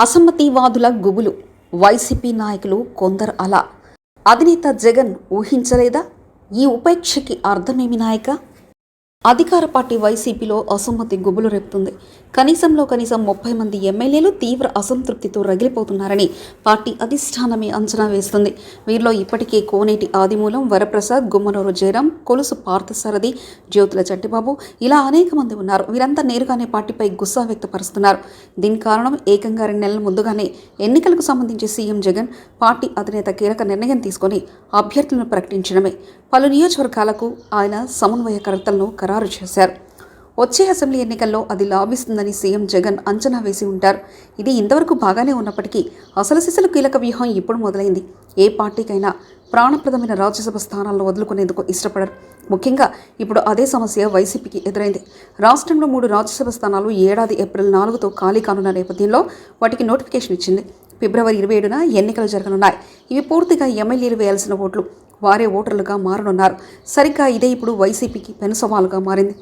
అసమ్మతివాదుల గుబులు. వైసీపీ నాయకులు కొందరు అలా. అధినేత జగన్ ఊహించలేదా? ఈ ఉపేక్షకి అర్థమేమి నాయక? అధికార పార్టీ వైసీపీలో అసమ్మతి గుబులు రేపుతుంది. కనీసంలో కనీసం ముప్పై మంది ఎమ్మెల్యేలు తీవ్ర అసంతృప్తితో రగిలిపోతున్నారని పార్టీ అధిష్టానమే అంచనా వేస్తుంది. వీరిలో ఇప్పటికే కోనేటి ఆదిమూలం వరప్రసాద్ గుమ్మనూరు జయరాం కొలుసు పార్థసారథి జ్యోతుల చట్టిబాబు ఇలా అనేక మంది ఉన్నారు. వీరంతా నేరుగానే పార్టీపై గుస్సా వ్యక్తపరుస్తున్నారు. దీని కారణం ఏకంగా రెండు నెలల ముందుగానే ఎన్నికలకు సంబంధించి సీఎం జగన్ పార్టీ అధినేత కీలక నిర్ణయం తీసుకొని అభ్యర్థులను ప్రకటించడమే. పలు నియోజకవర్గాలకు ఆయన సమన్వయకర్తలను ఖరారు చేశారు. వచ్చే అసెంబ్లీ ఎన్నికల్లో అది లాభిస్తుందని సీఎం జగన్ అంచనా వేసి ఉంటారు. ఇది ఇంతవరకు బాగానే ఉన్నప్పటికీ అసలు సిసలు కీలక వ్యూహం ఇప్పుడు మొదలైంది. ఏ పార్టీకైనా ప్రాణప్రదమైన రాజ్యసభ స్థానాలను వదులుకునేందుకు ఇష్టపడరు. ముఖ్యంగా ఇప్పుడు అదే సమస్య వైసీపీకి ఎదురైంది. రాష్ట్రంలో మూడు రాజ్యసభ స్థానాలు ఏడాది ఏప్రిల్ నాలుగుతో ఖాళీ కానున్న నేపథ్యంలో వాటికి నోటిఫికేషన్ ఇచ్చింది. ఫిబ్రవరి ఇరవై ఏడున ఎన్నికలు జరగనున్నాయి. ఇవి పూర్తిగా ఎమ్మెల్యేలు వేయాల్సిన ఓట్లు. వారే ఓటర్లుగా మారనున్నారు. సరిగ్గా ఇదే ఇప్పుడు వైసీపీకి పెనుసవాలుగా మారింది.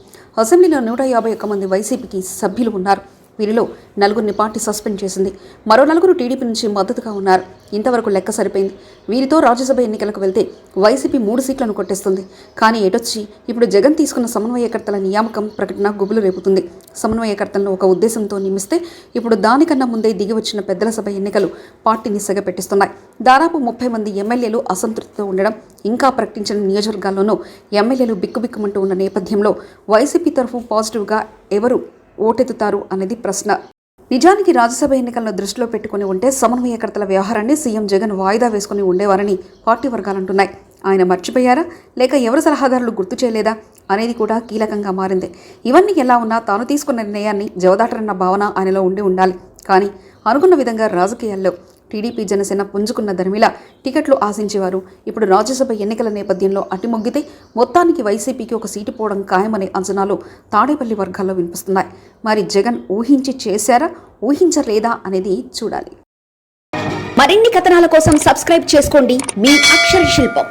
అసెంబ్లీలో నూట యాభై ఒక్క మంది వైసీపీకి సభ్యులు ఉన్నారు. వీరిలో నలుగురిని పార్టీ సస్పెండ్ చేసింది. మరో నలుగురు టీడీపీ నుంచి మద్దతుగా ఉన్నారు. ఇంతవరకు లెక్క సరిపోయింది. వీరితో రాజ్యసభ ఎన్నికలకు వెళ్తే వైసీపీ మూడు సీట్లను కొట్టేస్తుంది. కానీ ఎటొచ్చి? ఇప్పుడు జగన్ తీసుకున్న సమన్వయకర్తల నియామకం ప్రకటన గుబులు రేపుతుంది. సమన్వయకర్తలను ఒక ఉద్దేశంతో నియమిస్తే ఇప్పుడు దానికన్నా ముందే దిగి వచ్చిన పెద్దల సభ ఎన్నికలు పార్టీని సెగపెట్టిస్తున్నాయి. దాదాపు ముప్పై మంది ఎమ్మెల్యేలు అసంతృప్తితో ఉండడం ఇంకా ప్రకటించిన నియోజకవర్గాల్లోనూ ఎమ్మెల్యేలు బిక్కుబిక్కుమంటూ ఉన్న నేపథ్యంలో వైసీపీ తరఫు పాజిటివ్గా ఎవరు ఓటెత్తుతారు అనేది ప్రశ్న. నిజానికి రాజ్యసభ ఎన్నికలను దృష్టిలో పెట్టుకుని ఉంటే సమన్వయకర్తల వ్యవహారాన్ని సీఎం జగన్ వాయిదా వేసుకుని ఉండేవారని పార్టీ వర్గాలంటున్నాయి ఆయన మర్చిపోయారా? లేక ఎవరి సలహాదారులు గుర్తు చేయలేదా? అనేది కూడా కీలకంగా మారింది. ఇవన్నీ ఎలా ఉన్నా తాను తీసుకున్న నిర్ణయాన్ని జవదాటరన్న భావన ఆయనలో ఉండి ఉండాలి. కానీ అనుకున్న విధంగా రాజకీయాల్లో టీడీపీ జనసేన పుంజుకున్న ధర్మిల టికెట్లు ఆశించేవారు. ఇప్పుడు రాజ్యసభ ఎన్నికల నేపథ్యంలో అటిమొగ్గితే మొత్తానికి వైసీపీకి ఒక సీటు పోవడం ఖాయమనే అంచనాలు తాడేపల్లి వర్గాల్లో వినిపిస్తున్నాయి. మరి జగన్ ఊహించి చేశారా? ఊహించలేదా అనేది చూడాలి. మరిన్ని కథనాల కోసం సబ్స్క్రైబ్ చేసుకోండి. మీ అక్షర శిల్పం.